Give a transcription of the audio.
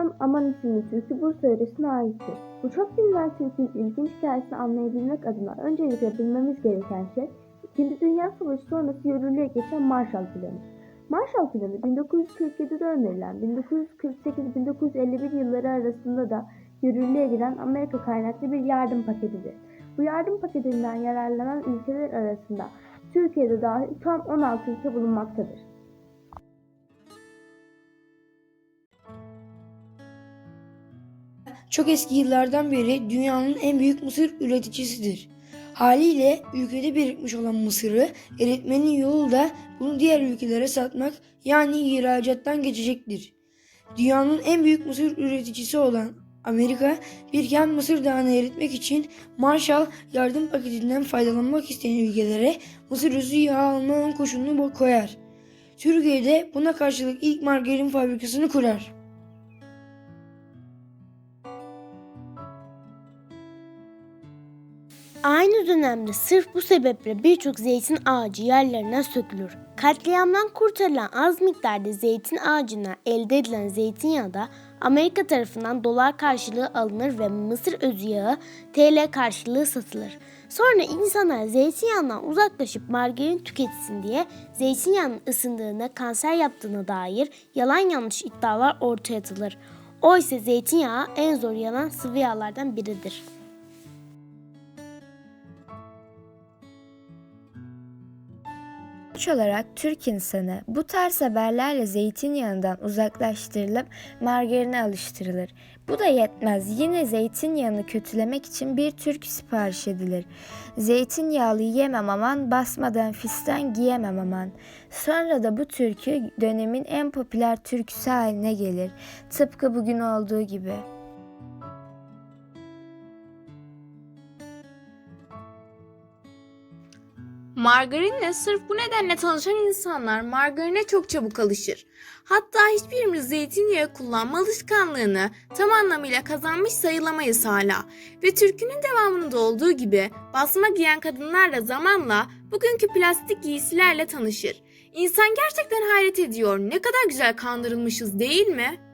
Aman Aman isimli türkü Bursa yöresine aittir. Bu çok bilinen türkünün ilginç hikayesini anlayabilmek adına öncelikle bilmemiz gereken şey, İkinci Dünya Savaşı sonrası yürürlüğe geçen Marshall Planı. Marshall Planı 1947'de önerilen 1948-1951 yılları arasında da yürürlüğe giren Amerika kaynaklı bir yardım paketidir. Bu yardım paketinden yararlanan ülkeler arasında Türkiye'de dahil tam 16 ülke bulunmaktadır. Çok eski yıllardan beri dünyanın en büyük mısır üreticisidir. Haliyle ülkede birikmiş olan mısırı eritmenin yolu da bunu diğer ülkelere satmak yani ihracattan geçecektir. Dünyanın en büyük mısır üreticisi olan Amerika birken Mısır Dağı'nı eritmek için Marshall yardım paketinden faydalanmak isteyen ülkelere mısır özü yağı alma koşulunu koyar. Türkiye'de buna karşılık ilk margarin fabrikasını kurar. Aynı dönemde sırf bu sebeple birçok zeytin ağacı yerlerinden sökülür. Katliamdan kurtarılan az miktarda zeytin ağacına elde edilen zeytinyağı da Amerika tarafından dolar karşılığı alınır ve mısır özü yağı TL karşılığı satılır. Sonra insanlar zeytinyağından uzaklaşıp margarin tüketsin diye zeytinyağının ısındığına kanser yaptığına dair yalan yanlış iddialar ortaya atılır. Oysa zeytinyağı en zor yanan sıvı yağlardan biridir. Sonuç olarak Türk insanı bu tarz haberlerle zeytinyağından uzaklaştırılıp margarine alıştırılır. Bu da yetmez. Yine zeytinyağını kötülemek için bir türkü sipariş edilir. Zeytinyağlı yemem aman, basmadan fistan giyemem aman. Sonra da bu türkü dönemin en popüler türküsü haline gelir. Tıpkı bugün olduğu gibi. Margarinle sırf bu nedenle tanışan insanlar margarine çok çabuk alışır. Hatta hiçbirimiz zeytinyağı kullanma alışkanlığını tam anlamıyla kazanmış sayılamayız hala. Ve türkünün devamında olduğu gibi basma giyen kadınlar da zamanla bugünkü plastik giysilerle tanışır. İnsan gerçekten hayret ediyor. Ne kadar güzel kandırılmışız değil mi?